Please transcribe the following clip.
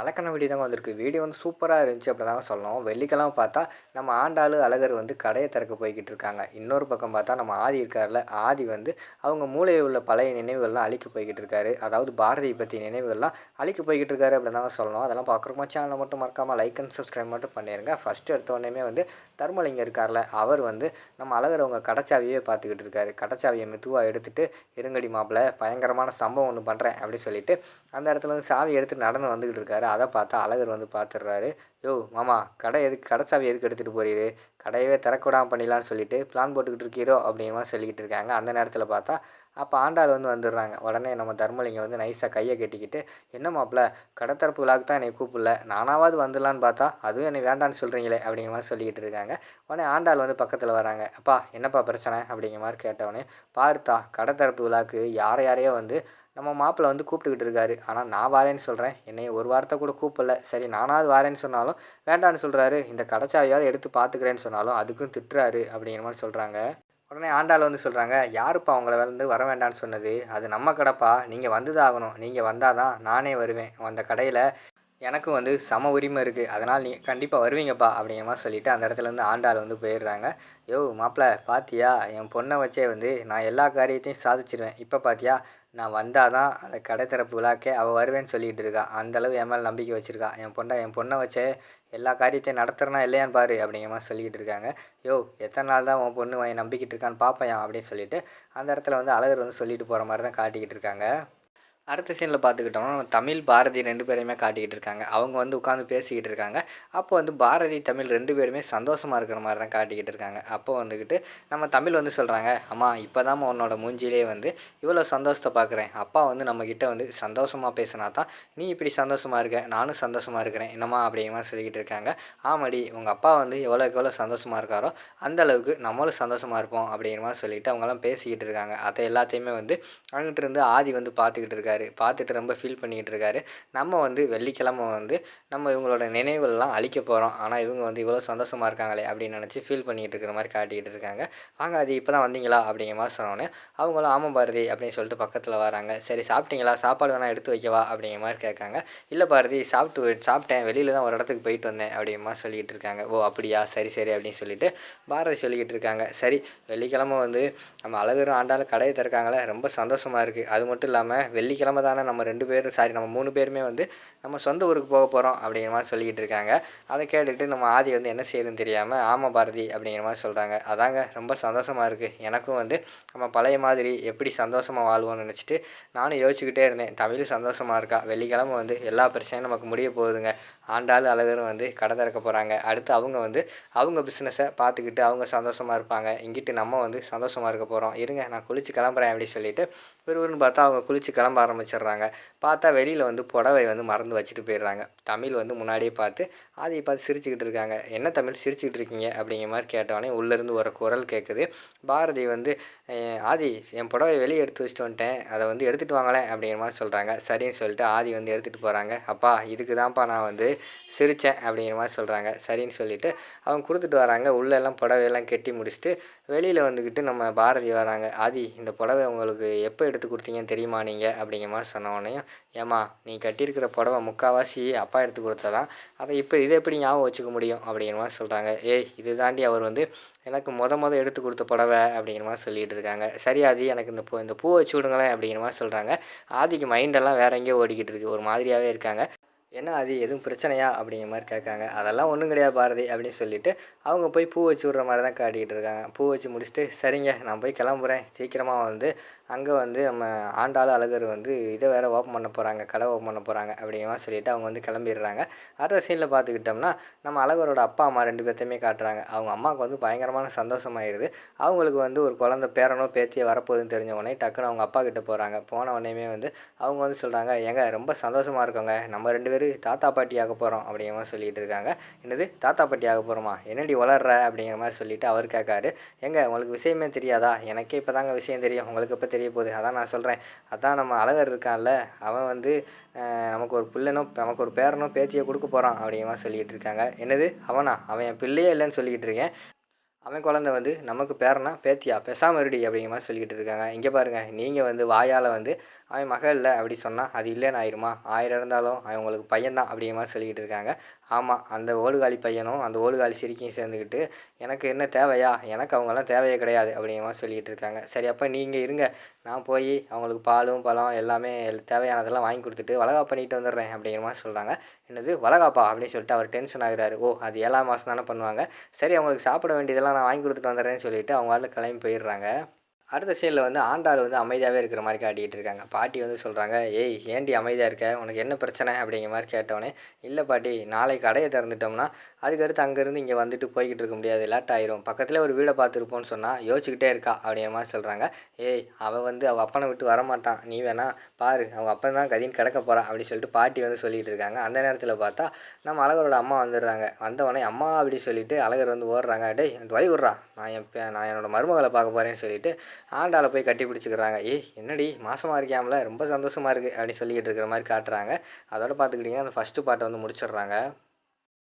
அலக்கண video தாங்க வந்திருக்கு. Video வந்து சூப்பராக இருந்துச்சு அப்படி தாங்க சொல்லணும். வெள்ளிக்கெல்லாம் பார்த்தா நம்ம ஆண்டாளு அழகர் வந்து கடையை திறக்க போய்கிட்டு இருக்காங்க. இன்னொரு பக்கம் பார்த்தா நம்ம ஆதி இருக்கார்ல ஆதி வந்து அவங்க மூளையில் உள்ள பழைய நினைவுகள்லாம் அழிக்க போய்கிட்டு இருக்காரு. அதாவது பாரதியை பற்றி நினைவுகள்லாம் அழிக்க போய்கிட்டு இருக்காரு அப்படி தாங்க சொல்லணும். அதெல்லாம் பார்க்குறோமா சேனலை மட்டும் மறக்காமல் லைக் அண்ட் சப்ஸ்கிரைப் மட்டும் பண்ணிடுங்க ஃபஸ்ட்டு எடுத்தோடனே வந்து தர்மலிங்கம் இருக்கார்ல அவர் வந்து நம்ம அழகர் அவங்க கடைச்சாவியே பார்த்துக்கிட்டு இருக்காரு. கடைச்சாவியை மெதுவாக எடுத்துகிட்டு இருங்கடி மாப்பிள்ள பயங்கரமான சம்பவம் ஒன்று பண்ணுறேன் அப்படின்னு சொல்லிட்டு அந்த இடத்துல வந்து சாமி எடுத்து நடந்து வந்துக்கிட்டு இருக்காரு. அதை பார்த்தா அழகர் வந்து பார்த்துடுறாரு யோ மாமா கடை எதுக்கு கடை சாவி எதுக்கு எடுத்துகிட்டு போறீரு? கடையவே திறக்கூடாமல் பண்ணிடலான்னு சொல்லிட்டு பிளான் போட்டுக்கிட்டு இருக்கீரோ அப்படிங்கிற சொல்லிக்கிட்டு இருக்காங்க. அந்த நேரத்தில் பார்த்தா அப்போ ஆண்டாள் வந்து வந்துடுறாங்க. உடனே நம்ம தர்மலிங்கம் வந்து நைஸாக கையை கட்டிக்கிட்டு என்ன மாப்பிள்ள கடத்தரப்பு விழாக்கு தான் என்னை கூப்பிடல. நானாவது வந்துடலான்னு பார்த்தா அதுவும் என்னை வேண்டான்னு சொல்கிறீங்களே அப்படிங்கிற மாதிரி சொல்லிக்கிட்டு இருக்காங்க. உடனே ஆண்டாள் வந்து பக்கத்தில் வராங்க. அப்பா என்னப்பா பிரச்சனை? அப்படிங்கிற மாதிரி கேட்டவொடனே பார்த்தா கடத்தரப்பு விழாக்கு யாரை யாரையோ வந்து நம்ம மாப்பிள்ளை வந்து கூப்பிட்டுக்கிட்டு இருக்காரு. ஆனால் நான் வரேன்னு சொல்கிறேன் என்னை ஒரு வாரத்தை கூட கூப்பிடல. சரி நானாவது வாரேன்னு சொன்னாலும் வேண்டான்னு சொல்கிறாரு இந்த கடைச்சாவியாவது எடுத்து பார்த்துக்கிறேன்னு சொன்னாலும் அதுக்கும் திட்டுறாரு அப்படிங்கிற மாதிரி சொல்கிறாங்க உடனே ஆண்டாள் வந்து சொல்கிறாங்க யாருப்பா அவங்கள வந்து வர வேண்டாம்னு சொன்னது? அது நம்ம கடைப்பா. நீங்கள் வந்து தான் ஆகணும். நீங்கள் வந்தால் தான் நானே வருவேன். அந்த கடையில் எனக்கும் வந்து சம உரிமை இருக்குது அதனால் நீ கண்டிப்பாக வருவீங்கப்பா அப்படிங்கிற மாதிரி சொல்லிவிட்டு அந்த இடத்துலேருந்து ஆண்டாள் வந்து போயிடுறாங்க. யோ மாப்பிள்ள பாத்தியா? என் பொண்ணை வச்சே வந்து நான் எல்லா காரியத்தையும் சாதிச்சிருவேன். இப்போ பாத்தியா? நான் வந்தால் தான் அந்த கடை திறப்பு விழாக்கே அவள் வருவேன்னு சொல்லிகிட்டு இருக்கா. அந்தளவு என் மேலே நம்பிக்கை வச்சுருக்கா. என் பொண்ணை என் பொண்ணை வச்சே எல்லா காரியத்தையும் நடத்துறனா இல்லையான்னு பாரு அப்படிங்கிற மாதிரி சொல்லிக்கிட்டு இருக்காங்க. யோ எத்தனை நாள் தான் உன் பொண்ணு வாங்கி நம்பிக்கிட்டு இருக்கான்னு பார்ப்பேன் அப்படின்னு சொல்லிட்டு அந்த இடத்துல வந்து அழகர் வந்து சொல்லிட்டு போகிற மாதிரி தான் காட்டிக்கிட்டு இருக்காங்க. அடுத்த சீனில் பார்த்துக்கிட்டோம்னா தமிழ் பாரதி ரெண்டு பேரையுமே காட்டிக்கிட்டு இருக்காங்க. அவங்க வந்து உட்காந்து பேசிக்கிட்டு இருக்காங்க. அப்போ வந்து பாரதி தமிழ் ரெண்டு பேருமே சந்தோஷமாக இருக்கிற மாதிரி தான் காட்டிக்கிட்டு இருக்காங்க. அப்போ வந்துக்கிட்டு நம்ம தமிழ் வந்து சொல்கிறாங்க அம்மா இப்போ தான் உன்னோட மூஞ்சிலே வந்து இவ்வளோ சந்தோஷத்தை பார்க்குறேன். அப்பா வந்து நம்மக்கிட்ட வந்து சந்தோஷமாக பேசினா தான் நீ இப்படி சந்தோஷமாக இருக்க? நானும் சந்தோஷமாக இருக்கிறேன். என்னம்மா அப்படிங்கிற சொல்லிக்கிட்டு இருக்காங்க. ஆமாடி உங்கள் அப்பா வந்து எவ்வளோக்கு எவ்வளோ சந்தோஷமாக இருக்காரோ அந்த அளவுக்கு நம்மளும் சந்தோஷமாக இருப்போம். அப்படிங்கிற மாதிரி சொல்லிட்டு அவங்கெல்லாம் பேசிக்கிட்டு இருக்காங்க. அதை எல்லாத்தையுமே வந்து அங்கிட்டிருந்து ஆதி வந்து பார்த்துக்கிட்டு இருக்காரு. இருக்காரு. பார்த்துட்டு ரொம்ப ஃபீல் பண்ணிக்கிட்டு இருக்காரு. நம்ம வந்து வெள்ளிக்கிழமை வந்து நம்ம இவங்களோட நினைவுகள்லாம் அழிக்க போகிறோம் ஆனால் இவங்க வந்து இவ்வளோ சந்தோஷமாக இருக்காங்களே அப்படின்னு நினச்சி ஃபீல் பண்ணிகிட்டு இருக்கிற மாதிரி காட்டிக்கிட்டு இருக்காங்க. வாங்க அது இப்போ தான் வந்தீங்களா? அப்படிங்கிற மாதிரி சொன்னோன்னே அவங்களும் ஆமாம் பாரதி அப்படின்னு சொல்லிட்டு பக்கத்தில் வராங்க. சரி சாப்பிட்டீங்களா? சாப்பாடு வேணால் எடுத்து வைக்கவா அப்படிங்கிற மாதிரி கேட்காங்க. இல்லை பாரதி சாப்பிட்டு சாப்பிட்டேன். வெளியில் தான் ஒரு இடத்துக்கு போயிட்டு வந்தேன் அப்படிங்கிற மாதிரி இருக்காங்க. ஓ அப்படியா? சரி சரி அப்படின்னு சொல்லிட்டு பாரதி சொல்லிக்கிட்டு இருக்காங்க. சரி வெள்ளிக்கிழமை வந்து நம்ம அழகரும் ஆண்டாலும் கடையை திறக்காங்களே. ரொம்ப சந்தோஷமாக இருக்குது அது மட்டும் இல்லாமல் வெள்ளிக்கிழமை சனிக்கிழமை தானே நம்ம ரெண்டு பேரும் சாரி நம்ம மூணு பேருமே வந்து நம்ம சொந்த ஊருக்கு போக போகிறோம் அப்படிங்கிற மாதிரி சொல்லிக்கிட்டு இருக்காங்க. அதை கேட்டுட்டு நம்ம ஆதி வந்து என்ன செய்யணும்னு தெரியாமல் ஆமாம் பாரதி அப்படிங்கிற மாதிரி சொல்கிறாங்க அதாங்க ரொம்ப சந்தோஷமாக இருக்குது எனக்கும் வந்து நம்ம பழைய மாதிரி எப்படி சந்தோஷமாக வாழ்வோம்னு நினச்சிட்டு நானும் யோசிச்சுக்கிட்டே இருந்தேன். தமிழும் சந்தோஷமாக இருக்கா? வெள்ளிக்கிழமை வந்து எல்லா பிரச்சனையும் நமக்கு முடிய போகுதுங்க. ஆண்டாள் அழகரும் வந்து கடை திறக்க போகிறாங்க அடுத்து அவங்க வந்து அவங்க பிஸ்னஸை பார்த்துக்கிட்டு அவங்க சந்தோஷமாக இருப்பாங்க. இங்கிட்டு நம்ம வந்து சந்தோஷமாக இருக்க போகிறோம் இருங்க நான் குளிச்சு கிளம்புறேன் அப்படின்னு சொல்லிட்டு விறுவிறுன்னு பார்த்தா அவங்க குளிச்சு கிளம்ப ஆரம்பிச்சிடுறாங்க. பார்த்தா வெளியில் வந்து புடவை வந்து மறந்து வச்சுட்டு போயிடுறாங்க. தமிழ் வந்து முன்னாடியே பார்த்து அதை பார்த்து சிரிச்சுக்கிட்டு இருக்காங்க. என்ன தமிழ் சிரிச்சுக்கிட்டு இருக்கீங்க? அப்படிங்கிற மாதிரி கேட்டவொடனே உள்ளேருந்து ஒரு குரல் கேட்குது பாரதி வந்து ஆதி என் புடவை வெளியே எடுத்து வச்சுட்டு வந்துட்டேன். அதை வந்து எடுத்துகிட்டு வாங்களேன். அப்படிங்கிற மாதிரி சொல்கிறாங்க சரின்னு சொல்லிட்டு ஆதி வந்து எடுத்துகிட்டு போகிறாங்க அப்பா இதுக்கு தான்ப்பா நான் வந்து சிரித்தேன் அப்படிங்கிற மாதிரி சொல்கிறாங்க சரின்னு சொல்லிவிட்டு அவங்க கொடுத்துட்டு வராங்க. உள்ளெல்லாம் புடவையெல்லாம் கெட்டி முடிச்சுட்டு வெளியில் வந்துக்கிட்டு நம்ம பாரதி வராங்க. ஆதி இந்த புடவை உங்களுக்கு எப்போ எடுத்து கொடுத்தீங்கன்னு தெரியுமா நீங்கள் அப்படிங்கிற மாதிரி சொன்ன ஏம்மா நீ கட்டியிருக்கிற புடவை முக்கால்வாசி அப்பா எடுத்து கொடுத்ததான் அதை இப்போ இதை எப்படி ஞாபகம் வச்சுக்க முடியும்? அப்படிங்கிற மாதிரி சொல்கிறாங்க ஏய் இது தாண்டி அவர் வந்து எனக்கு மொத மொதல் எடுத்து கொடுத்த புடவை அப்படிங்கிற மாதிரி சொல்லிகிட்டு இருக்காங்க. சரி ஆதி எனக்கு இந்த பூ இந்த பூ வச்சு விடுங்களேன் அப்படிங்கிற மாதிரி சொல்கிறாங்க ஆதிக்கு மைண்டெல்லாம் வேற எங்கேயோ ஓடிக்கிட்டு இருக்குது ஒரு மாதிரியாகவே இருக்காங்க. என்ன அது எதுவும் பிரச்சனையா? அப்படிங்கிற மாதிரி கேட்காங்க. அதெல்லாம் ஒன்றும் கிடையாது பாரதி அப்படின்னு சொல்லிட்டு அவங்க போய் பூ வச்சு விட்ற மாதிரி தான் காட்டிக்கிட்டு இருக்காங்க. பூ வச்சு முடிச்சுட்டு சரிங்க நான் போய் கிளம்புறேன். சீக்கிரமாக வந்து அங்கே வந்து நம்ம ஆண்டாள் அழகர் வந்து இதை வேறு ஓப்பன் பண்ண போகிறாங்க கடை ஓப்பன் பண்ண போகிறாங்க அப்படிங்கிற மாதிரி சொல்லிவிட்டு அவங்க வந்து கிளம்பிடுறாங்க. அடுத்த சீனில் பார்த்துக்கிட்டோம்னா நம்ம அழகரோட அப்பா அம்மா ரெண்டு பேர்த்தையுமே காட்டுறாங்க. அவங்க அம்மாவுக்கு வந்து பயங்கரமான சந்தோஷமாயிருது. அவங்களுக்கு வந்து ஒரு குழந்த பேரனோ பேத்தியோ வரப்போகுதுன்னு தெரிஞ்ச உடனே டக்குன்னு அவங்க அப்பா கிட்டே போகிறாங்க போன உடனேயுமே வந்து அவங்க வந்து சொல்கிறாங்க ஏங்க ரொம்ப சந்தோஷமாக இருக்கோங்க. நம்ம ரெண்டு பேரும் தாத்தா பாட்டி ஆக போகிறோம் அப்படிங்கிற மாதிரி சொல்லிகிட்டு இருக்காங்க. என்னது தாத்தா பாட்டி ஆக போகிறோமா என்னடி வளர்ற அப்படிங்கிற மாதிரி சொல்லிவிட்டு அவர் கேட்காரு. எங்க உங்களுக்கு விஷயமே தெரியாதா? எனக்கே இப்போ தாங்க விஷயம் தெரியும். உங்களுக்கு இப்போ தெரிய போகுது? அதான் நான் சொல்கிறேன் அதான் நம்ம அழகர் இருக்கான்ல அவன் வந்து நமக்கு ஒரு பிள்ளைனோ நமக்கு ஒரு பேரனோ பேத்தியை கொடுக்க போகிறான் அப்படிங்கிற மாதிரி சொல்லிகிட்டு இருக்காங்க. என்னது அவனா? அவன் என் பிள்ளையே இல்லைன்னு சொல்லிக்கிட்டு இருக்கேன். அவன் குழந்த வந்து நமக்கு பேரனா? பேத்தியா? பேசாமல் இருடி அப்படிங்கிற மாதிரி சொல்லிக்கிட்டு இருக்காங்க. இங்கே பாருங்கள் நீங்கள் வந்து வாயால் வந்து அவன் மகள் இல்லை அப்படி சொன்னால் அது இல்லைன்னு ஆயிருமா? ஆயிரம் இருந்தாலும் அவங்களுக்கு பையன்தான் அப்படிங்கிற மாதிரி சொல்லிக்கிட்டு இருக்காங்க. ஆமாம் அந்த ஓடுகாலி பையனும் அந்த ஓடுகாலி சிரிக்கையும் சேர்ந்துக்கிட்டு எனக்கு என்ன தேவையா? எனக்கு அவங்கெல்லாம் தேவையே கிடையாது அப்படிங்கிற மாதிரி சொல்லிக்கிட்டு இருக்காங்க. சரி அப்போ நீங்கள் இருங்க. நான் போய் அவங்களுக்கு பாலும் பழம் எல்லாமே தேவையானதெல்லாம் வாங்கி கொடுத்துட்டு வளகாப்பு பண்ணிட்டு வந்துடுறேன் அப்படிங்கிற மாதிரி சொல்கிறாங்க என்னது? வளகாப்பா? அப்படின்னு சொல்லிட்டு அவர் டென்ஷன் ஆகிறாரு. ஓ அது ஏழாம் மாதம் தானே பண்ணுவாங்க. சரி அவங்களுக்கு சாப்பிட வேண்டியதெல்லாம் நான் வாங்கி கொடுத்துட்டு வந்துடுறேன்னு சொல்லிட்டு அவங்க கிளம்பி போயிடுறாங்க. அடுத்த சீனில் வந்து ஆண்டாள் வந்து அமைதியாகவே இருக்கிற மாதிரி காட்டிகிட்டு இருக்காங்க. பாட்டி வந்து சொல்கிறாங்க ஏய் ஏண்டி அமைதியாக இருக்க? உனக்கு என்ன பிரச்சனை? அப்படிங்கிற மாதிரி கேட்டோடனே இல்லை பாட்டி நாளைக்கு கடையை திறந்துட்டோம்னா அதுக்கடுத்து அங்கேருந்து இங்கே வந்துட்டு போய்கிட்டு இருக்க முடியாது. லேட் ஆயிரும். பக்கத்தில் ஒரு வீடை பார்த்துருப்போன்னு சொன்னால் யோசிச்சுக்கிட்டே இருக்கா? அப்படிங்கிற மாதிரி சொல்கிறாங்க ஏய் அவள் வந்து அவள் அப்பனை விட்டு வரமாட்டான் நீ வேணா பாரு அவங்க அப்பன் தான் கதின்னு கிடக்க போகிறான் அப்படி சொல்லிட்டு பாட்டி வந்து சொல்லிகிட்டு இருக்காங்க. அந்த நேரத்தில் பார்த்தா நம்ம அழகரோட அம்மா வந்துடுறாங்க. வந்தவொடனே அம்மா அப்படி சொல்லிட்டு அழகர் வந்து ஓடுறாங்க. டேய் வழி விட்றா நான் என் பே- நான் என்னோடய மருமகளை பார்க்க போகிறேன்னு சொல்லிட்டு ஆண்டாளை போய் கட்டி பிடிச்சிக்கிறாங்க. ஏய் என்னடி மாசமாக இருக்காமல ரொம்ப சந்தோஷமாக இருக்குது அப்படின்னு சொல்லிக்கிட்டு இருக்கிற மாதிரி காட்டுறாங்க. அதோட பார்த்துக்கிட்டிங்கன்னா அந்த ஃபஸ்ட்டு பாட்டை வந்து முடிச்சிடுறாங்க.